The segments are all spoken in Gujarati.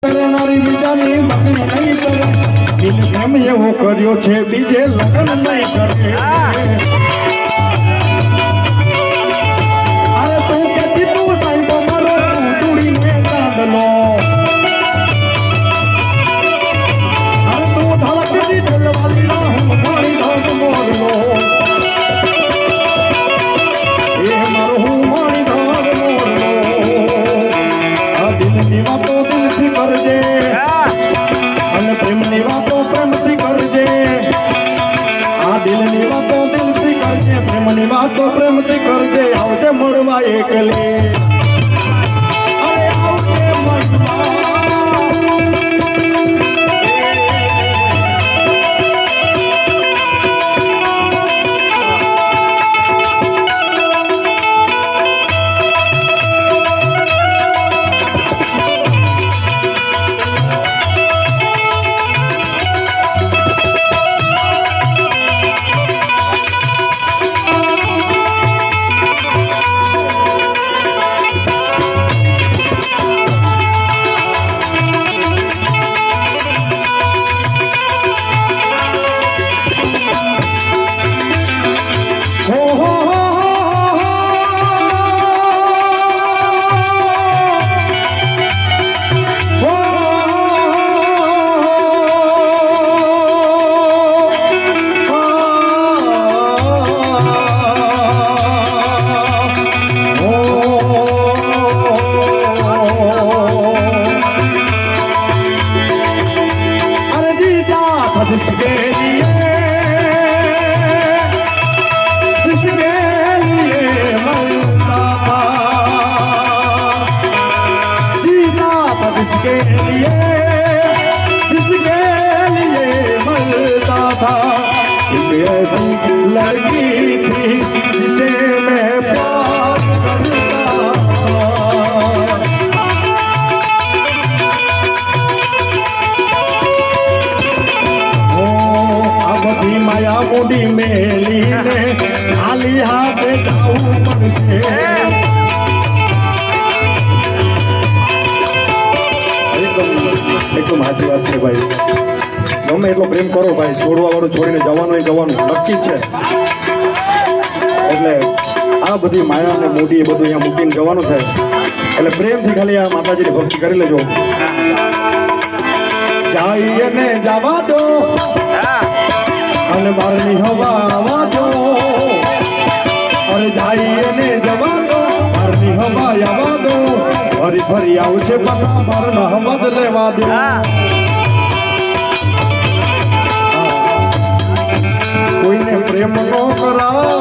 કરનારી એવો કર્યો છે બીજે લગ્ન નહીં કરે. કરજે. અને પ્રેમની વાતો પ્રેમથી કરજે. આ દિલની વાતો દિલથી કરજે. પ્રેમની વાતો પ્રેમથી કરજે. આવજે મળવા એકલે. जिसके लिए जिसके लिए मरता था एक ऐसी लड़की थी जिसे मैं प्यार करता अब भी माया मोदी मेली ने खाली हाथ पर से એકદમ સાચી વાત છે ભાઈ. ગમે એટલો પ્રેમ કરો ભાઈ છોડવા વાળું છોડીને જવાનું એ જવાનું. નક્કી છે. એટલે આ બધી માયા અને મોટી એ બધું અહીંયા મૂકીને જવાનું છે. એટલે પ્રેમથી ખાલી આ માતાજીની ભક્તિ કરી લેજો. જાય ને જવા દો. અને બહારની હવા આવવા દો અરે જાય ફરી આવશે પાછા મારો હવા લેવા દે. કોઈને પ્રેમ નો કરાય.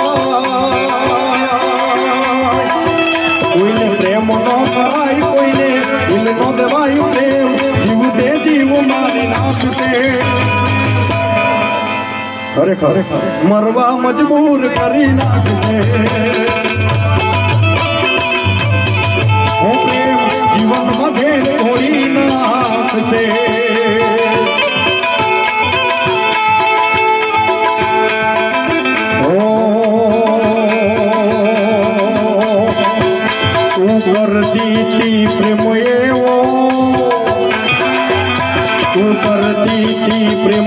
કોઈને પ્રેમ નો કરાય કોઈને દિલ નો દેવાય પ્રેમ જીવ દે જીવ મારી નાખશે ખરેખર મરવા મજબૂર કરી નાખશે. હું જીવનમાં ઘેર તોડી નાખશે તું કરતી તી પ્રેમ એવો તું કરતી પ્રેમ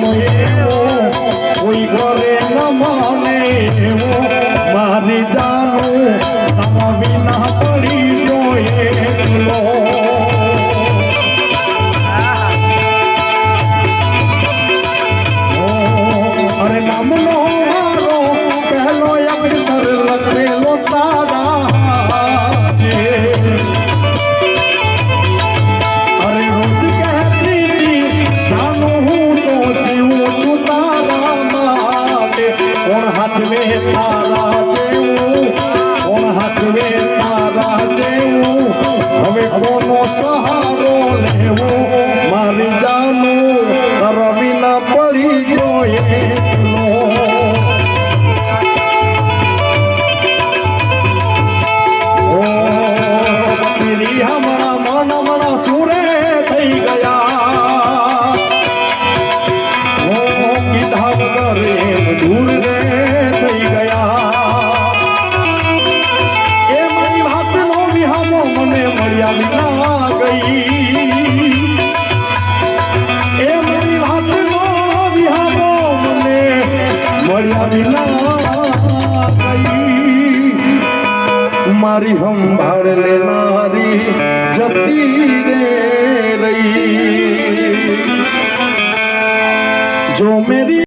પ્રેમ દૂર રે થઈ ગયા. એ મારી સંભાળ લેનારી જતી રે રહી. जो मेरी